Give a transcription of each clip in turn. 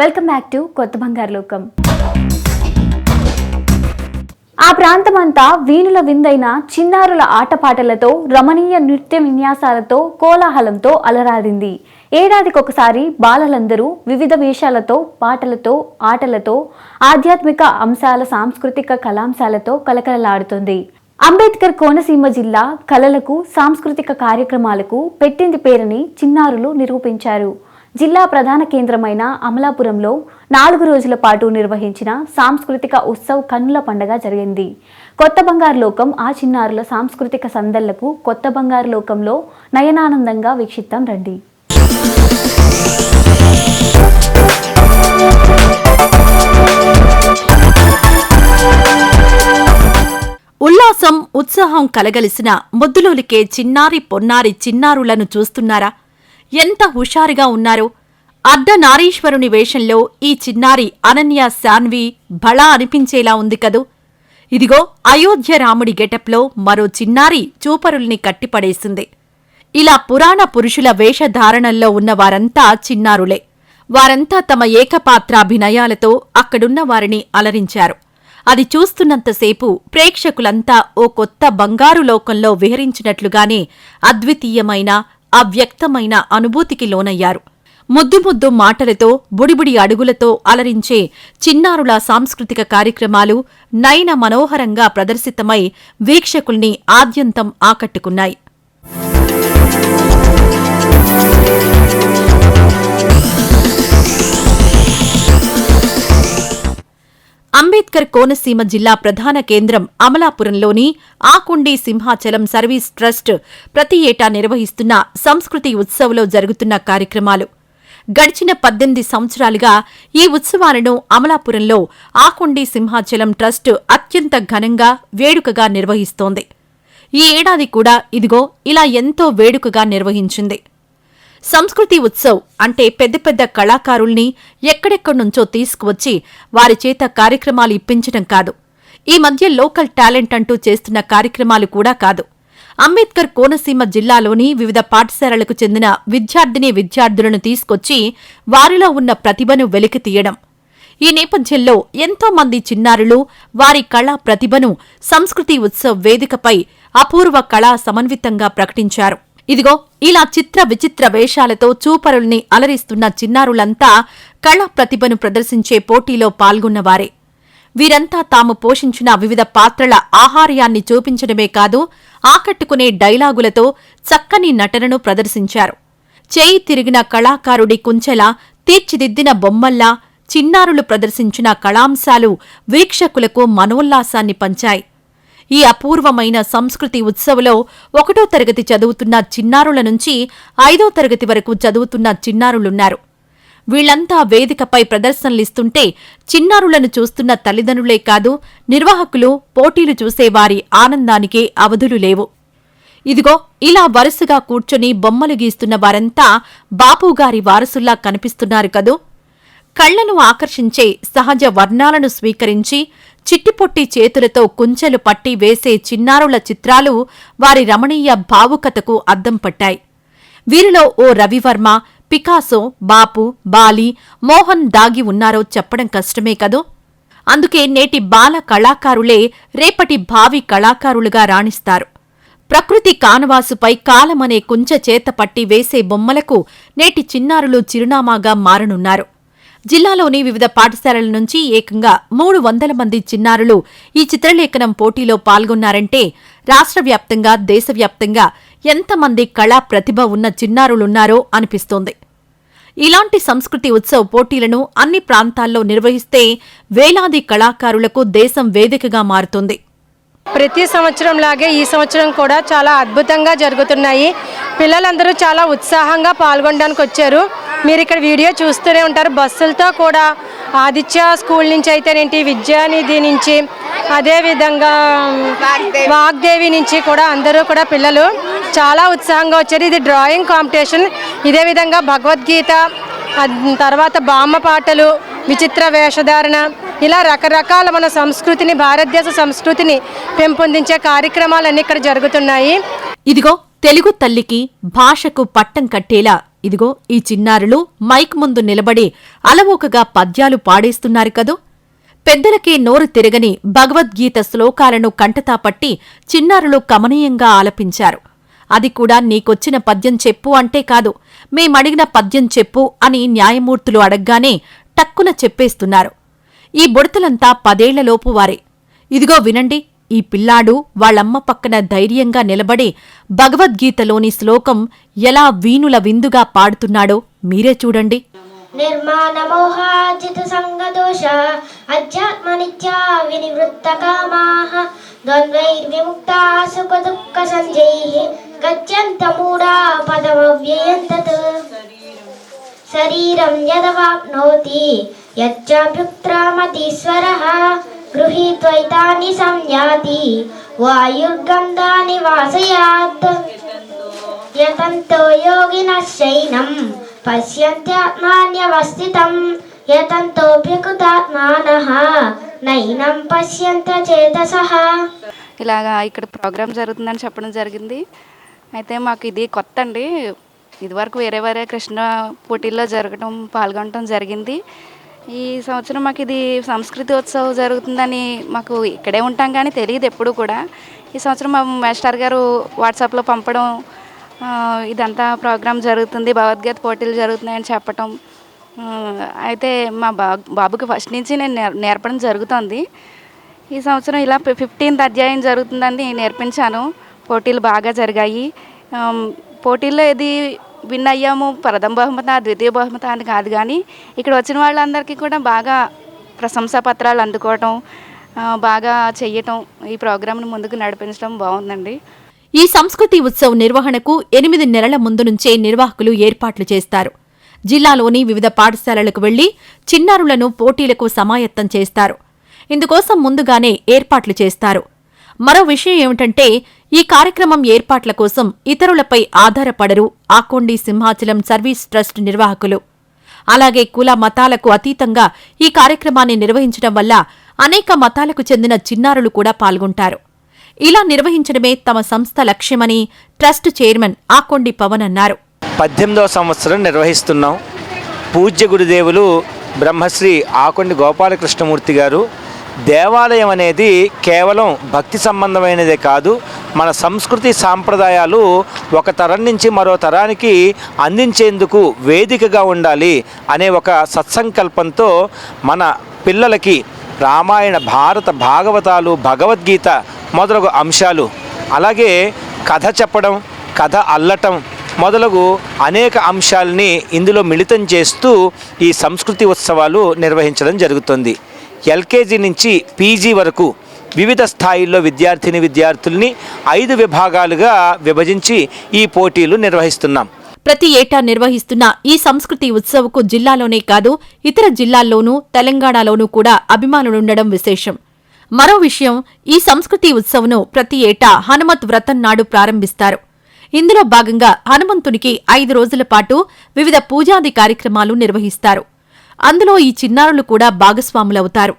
Welcome back to కొత్త బంగారు లోకం. ఆ ప్రాంతమంతా వీణుల విందైన చిన్నారుల ఆటపాటలతో రమణీయ నృత్య విన్యాసాలతో కోలాహలంతో అలరారింది. ఏడాదికొకసారి బాలలందరూ వివిధ వేషాలతో పాటలతో ఆటలతో ఆధ్యాత్మిక అంశాల సాంస్కృతిక కళాంశాలతో కలకలలాడుతుంది. అంబేద్కర్ కోనసీమ జిల్లా కళలకు సాంస్కృతిక కార్యక్రమాలకు పెట్టింది పేరని చిన్నారులు నిరూపించారు. జిల్లా ప్రధాన కేంద్రమైన అమలాపురంలో నాలుగు రోజుల పాటు నిర్వహించిన సాంస్కృతిక ఉత్సవ్ కన్నుల పండగ జరిగింది. కొత్త బంగారు లోకం ఆ చిన్నారుల సాంస్కృతిక సందళ్ళకు కొత్త బంగారు లోకంలో నయనానందంగా వీక్షిద్దాం రండి. ఉల్లాసం ఉత్సాహం కలగలిసిన ముద్దులోలికే చిన్నారి పొన్నారి చిన్నారులను చూస్తున్నారా? ఎంత హుషారుగా ఉన్నారో? అర్ధనారీశ్వరుని వేషంలో ఈ చిన్నారి అనన్య శాన్వి బళా అనిపించేలా ఉంది కదూ. ఇదిగో అయోధ్య రాముడి గెటప్లో మరో చిన్నారి చూపరుల్ని కట్టిపడేసింది. ఇలా పురాణ పురుషుల వేషధారణల్లో ఉన్న వారంతా చిన్నారులే. వారంతా తమ ఏకపాత్రాభినయాలతో అక్కడున్న వారిని అలరించారు. అది చూస్తున్నంతసేపు ప్రేక్షకులంతా ఓ కొత్త బంగారు లోకంలో విహరించినట్లుగానే అద్వితీయమైన అవ్యక్తమైన అనుభూతికి లోనయ్యారు. ముద్దు ముద్దు మాటలతో బుడిబుడి అడుగులతో అలరించే చిన్నారుల సాంస్కృతిక కార్యక్రమాలు నయన మనోహరంగా ప్రదర్శితమై వీక్షకుల్ని ఆద్యంతం ఆకట్టుకున్నాయి. అంబేద్కర్ కోనసీమ జిల్లా ప్రధాన కేంద్రం అమలాపురంలోని ఆకుండి సింహాచలం సర్వీస్ ట్రస్ట్ ప్రతి ఏటా నిర్వహిస్తున్న సంస్కృతి ఉత్సవ్లో జరుగుతున్న కార్యక్రమాలు. గడిచిన పద్దెనిమిది సంవత్సరాలుగా ఈ ఉత్సవాలను అమలాపురంలో ఆకుండి సింహాచలం ట్రస్ట్ అత్యంత ఘనంగా వేడుకగా నిర్వహిస్తోంది. ఈ ఏడాది కూడా ఇదిగో ఇలా ఎంతో వేడుకగా నిర్వహించింది. సంస్కృతి ఉత్సవ్ అంటే పెద్ద పెద్ద కళాకారుల్ని ఎక్కడెక్కడి నుంచో తీసుకువచ్చి వారి చేత కార్యక్రమాలు ఇప్పించడం కాదు. ఈ మధ్య లోకల్ టాలెంట్ అంటూ చేస్తున్న కార్యక్రమాలు కూడా కాదు. అంబేద్కర్ కోనసీమ జిల్లాలోని వివిధ పాఠశాలలకు చెందిన విద్యార్థిని విద్యార్థులను తీసుకొచ్చి వారిలో ఉన్న ప్రతిభను వెలికి తీయడం. ఈ నేపథ్యంలో ఎంతో మంది చిన్నారులు వారి కళా ప్రతిభను సంస్కృతి ఉత్సవ్ వేదికపై అపూర్వ కళా సమన్వితంగా ప్రకటించారు. ఇదిగో ఇలా చిత్ర విచిత్ర వేషాలతో చూపరుల్ని అలరిస్తున్న చిన్నారులంతా కళా ప్రతిభను ప్రదర్శించే పోటీలో పాల్గొన్నవారే. వీరంతా తాము పోషించిన వివిధ పాత్రల ఆహార్యాన్ని చూపించడమే కాదు ఆకట్టుకునే డైలాగులతో చక్కని నటనను ప్రదర్శించారు. చేయి తిరిగిన కళాకారుడి కుంచెలా తీర్చిదిద్దిన బొమ్మల్లా చిన్నారులు ప్రదర్శించిన కళాంశాలు వీక్షకులకు మనోల్లాసాన్ని పంచాయి. ఈ అపూర్వమైన సంస్కృతి ఉత్సవలో ఒకటో తరగతి చదువుతున్న చిన్నారుల నుంచి ఐదో తరగతి వరకు చదువుతున్న చిన్నారులున్నారు. వీళ్ళంతా వేదికపై ప్రదర్శనలిస్తుంటే చిన్నారులను చూస్తున్న తల్లిదండ్రులే కాదు నిర్వాహకులు పోటీలు చూసేవారి ఆనందానికే అవధులు లేవు. ఇదిగో ఇలా వరుసగా కూర్చొని బొమ్మలు గీస్తున్న వారంతా బాపుగారి వారసుల్లా కనిపిస్తున్నారు కదూ! కళ్ళను ఆకర్షించే సహజ వర్ణాలను స్వీకరించి చిట్టిపొట్టి చేతులతో కుంచెలు పట్టి వేసే చిన్నారుల చిత్రాలు వారి రమణీయ భావుకతకు అద్దం పట్టాయి. వీరిలో ఓ రవివర్మ పికాసో బాపు బాలి మోహన్ దాగి ఉన్నారో చెప్పడం కష్టమే కదూ? అందుకే నేటి బాల కళాకారులే రేపటి భావి కళాకారులుగా రాణిస్తారు. ప్రకృతి కానవాసుపై కాలమనే కుంచ చేత పట్టి వేసే బొమ్మలకు నేటి చిన్నారులు చిరునామాగా మారనున్నారు. జిల్లాలోని వివిధ పాఠశాలల నుంచి ఏకంగా మూడు వందల మంది చిన్నారులు ఈ చిత్రలేఖనం పోటీలో పాల్గొన్నారంటే రాష్ట్ర వ్యాప్తంగా దేశవ్యాప్తంగా ఎంతమంది కళా ప్రతిభ ఉన్న చిన్నారులున్నారో అనిపిస్తోంది. ఇలాంటి సంస్కృతి ఉత్సవ పోటీలను అన్ని ప్రాంతాల్లో నిర్వహిస్తే వేలాది కళాకారులకు దేశం వేదికగా మారుతుంది. ప్రతి సంవత్సరం లాగే ఈ సంవత్సరం కూడా చాలా అద్భుతంగా జరుగుతున్నాయి. పిల్లలందరూ చాలా ఉత్సాహంగా పాల్గొనడానికి వచ్చారు. మీరు ఇక్కడ వీడియో చూస్తూనే ఉంటారు. బస్సులతో కూడా ఆదిత్య స్కూల్ నుంచి అయితేనేంటి విద్యానిధి నుంచి అదేవిధంగా వాగ్దేవి. నుంచి కూడా అందరూ కూడా పిల్లలు చాలా ఉత్సాహంగా వచ్చారు. ఇది డ్రాయింగ్ కాంపిటీషన్. ఇదే విధంగా భగవద్గీత తర్వాత బామ్మ పాటలు విచిత్ర వేషధారణ ఇలా రకరకాల మన సంస్కృతిని భారతదేశ సంస్కృతిని పెంపొందించే కార్యక్రమాలన్నీ ఇక్కడ జరుగుతున్నాయి. ఇదిగో తెలుగు తల్లికి భాషకు పట్టం కట్టేలా ఇదిగో ఈ చిన్నారులు మైక్ ముందు నిలబడి అలవోకగా పద్యాలు పాడేస్తున్నారు కదూ? పెద్దలకే నోరు తిరగని భగవద్గీత శ్లోకాలను కంటతాపట్టి చిన్నారులు కమనీయంగా ఆలపించారు. అది కూడా నీకొచ్చిన పద్యం చెప్పు అంటే కాదు మేమడిగిన పద్యం చెప్పు అని న్యాయమూర్తులు అడగ్గానే టక్కున చెప్పేస్తున్నారు. ఈ బుడతలంతా పదేళ్ళలోపు వారే. ఇదిగో వినండి ఈ పిల్లాడు వాళ్ళమ్మ పక్కన ధైర్యంగా నిలబడి భగవద్గీతలోని శ్లోకం ఎలా వీణుల విందుగా పాడుతున్నాడో మీరే చూడండి. నిర్మాణమోహాజిత సంగదోష అధ్యాత్మ నిత్యా వినివృత్త కామాః ద్వంద్వైర్విముక్తా సుఖ దుఃఖ సంజైః గచ్చంత మూఢా పదవ తత్ శరీరం యదవాప్నోతి యచ్చాభ్యుక్తమతీశ్వరः గృహీత్వైతాని సంయాతి. వాయుర్గంధాని వాసయాత్ యతంతో యోగినశైనం పశ్యంత్యాత్మాన్యవస్థితం. యతంతోऽప్యకృతాత్మానः. నైనం పశ్యంత చేతసః. ఇలాగా ఇక్కడ ప్రోగ్రామ్ జరుగుతుందని చెప్పడం జరిగింది. అయితే మాకు ఇది కొత్త అండి ఇదివరకు వేరే వేరే కృష్ణ పోటీల్లో జరగడం పాల్గొనడం జరిగింది. ఈ సంవత్సరం మాకు ఇది సంస్కృతి ఉత్సవం జరుగుతుందని మాకు ఇక్కడే ఉంటాం కానీ తెలియదు ఎప్పుడు కూడా. ఈ సంవత్సరం మా మాస్టర్ గారు వాట్సాప్లో పంపడం ఇదంతా ప్రోగ్రామ్ జరుగుతుంది భగవద్గీత పోటీలు జరుగుతున్నాయని చెప్పటం. అయితే మా బా బాబుకి ఫస్ట్ నుంచి నేను నేర్- నేర్పడం జరుగుతుంది. ఈ సంవత్సరం ఇలా ఫిఫ్టీన్త్ అధ్యాయం జరుగుతుందని నేర్పించాను. పోటీలు బాగా జరిగాయి. పోటీల్లో ఇది విన్ అయ్యాము ప్రథమ బహుమత ద్వితీయ బహుమత అని కాదు కానీ ఇక్కడ వచ్చిన వాళ్ళందరికీ కూడా బాగా ప్రశంసా పత్రాలు అందుకోవటం బాగా చేయటం ఈ ప్రోగ్రామ్ను ముందుకు నడిపించడం బాగుందండి. ఈ సంస్కృతి ఉత్సవ్ నిర్వహణకు ఎనిమిది నెలల ముందు నుంచే నిర్వాహకులు ఏర్పాట్లు చేస్తారు. జిల్లాలోని వివిధ పాఠశాలలకు వెళ్ళి చిన్నారులను పోటీలకు సమాయత్తం చేస్తారు. ఇందుకోసం ముందుగానే ఏర్పాట్లు చేస్తారు. మరో విషయం ఏమిటంటే ఈ కార్యక్రమం ఏర్పాట్ల కోసం ఇతరులపై ఆధారపడరు ఆకొండి సింహాచలం సర్వీస్ ట్రస్ట్ నిర్వాహకులు. అలాగే కుల మతాలకు అతీతంగా ఈ కార్యక్రమాన్ని నిర్వహించడం వల్ల అనేక మతాలకు చెందిన చిన్నారులు కూడా పాల్గొంటారు. ఇలా నిర్వహించడమే తమ సంస్థ లక్ష్యమని ట్రస్ట్ చైర్మన్ ఆకొండి పవన్ అన్నారు. పద్దెనిమిదవ సంవత్సరం నిర్వహిస్తున్నాం. పూజ్య గురుదేవులు బ్రహ్మశ్రీ ఆకొండి గోపాలకృష్ణమూర్తి గారు దేవాలయం అనేది కేవలం భక్తి సంబంధమైనదే కాదు మన సంస్కృతి సాంప్రదాయాలు ఒక తరం నుంచి మరో తరానికి అందించేందుకు వేదికగా ఉండాలి అనే ఒక సత్సంకల్పంతో మన పిల్లలకి రామాయణ భారత భాగవతాలు భగవద్గీత మొదలగు అంశాలు అలాగే కథ చెప్పడం కథ అల్లటం మొదలగు అనేక అంశాలని ఇందులో మిళితం చేస్తూ ఈ సంస్కృతి ఉత్సవాలు నిర్వహించడం జరుగుతుంది. ఎల్కేజీ నుంచి పీజీ వరకు వివిధ స్థాయిల్లో విద్యార్థిని విద్యార్థుల్ని ఐదు విభాగాలుగా విభజించి ఈ పోటీలు నిర్వహిస్తున్నాం. ప్రతి ఏటా నిర్వహిస్తున్న ఈ సంస్కృతి ఉత్సవకు జిల్లాలోనే కాదు ఇతర జిల్లాల్లోనూ తెలంగాణలోనూ కూడా అభిమానులుండడం విశేషం. మరో విషయం ఈ సంస్కృతి ఉత్సవ్ను ప్రతి ఏటా హనుమత్ వ్రతం నాడు ప్రారంభిస్తారు. ఇందులో భాగంగా హనుమంతునికి ఐదు రోజుల పాటు వివిధ పూజాది కార్యక్రమాలు నిర్వహిస్తారు. అందులో ఈ చిన్నారులు కూడా భాగస్వాములవుతారు.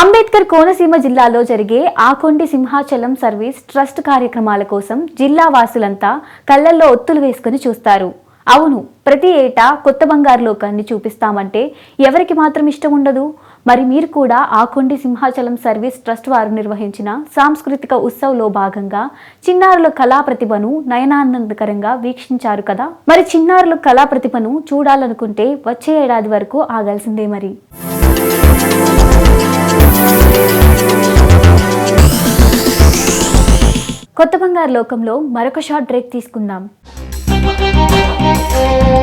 అంబేద్కర్ కోనసీమ జిల్లాలో జరిగే ఆకొండి సింహాచలం సర్వీస్ ట్రస్ట్ కార్యక్రమాల కోసం జిల్లా వాసులంతా కళ్ళల్లో ఒత్తులు వేసుకుని చూస్తారు. అవును ప్రతి ఏటా కొత్త బంగారు లోకాన్ని చూపిస్తామంటే ఎవరికి మాత్రం ఇష్టం ఉండదు. మరి మీరు కూడా ఆకొండి సింహాచలం సర్వీస్ ట్రస్ట్ వారు నిర్వహించిన సాంస్కృతిక ఉత్సవ్లో భాగంగా చిన్నారుల కళా ప్రతిభను నయనానందకరంగా వీక్షించారు కదా? మరి చిన్నారుల కళా ప్రతిభను చూడాలనుకుంటే వచ్చే ఏడాది వరకు ఆగాల్సిందే మరి. కొత్త బంగారు లోకంలో మరొక షార్ట్ బ్రేక్ తీసుకుందాం. Thank you.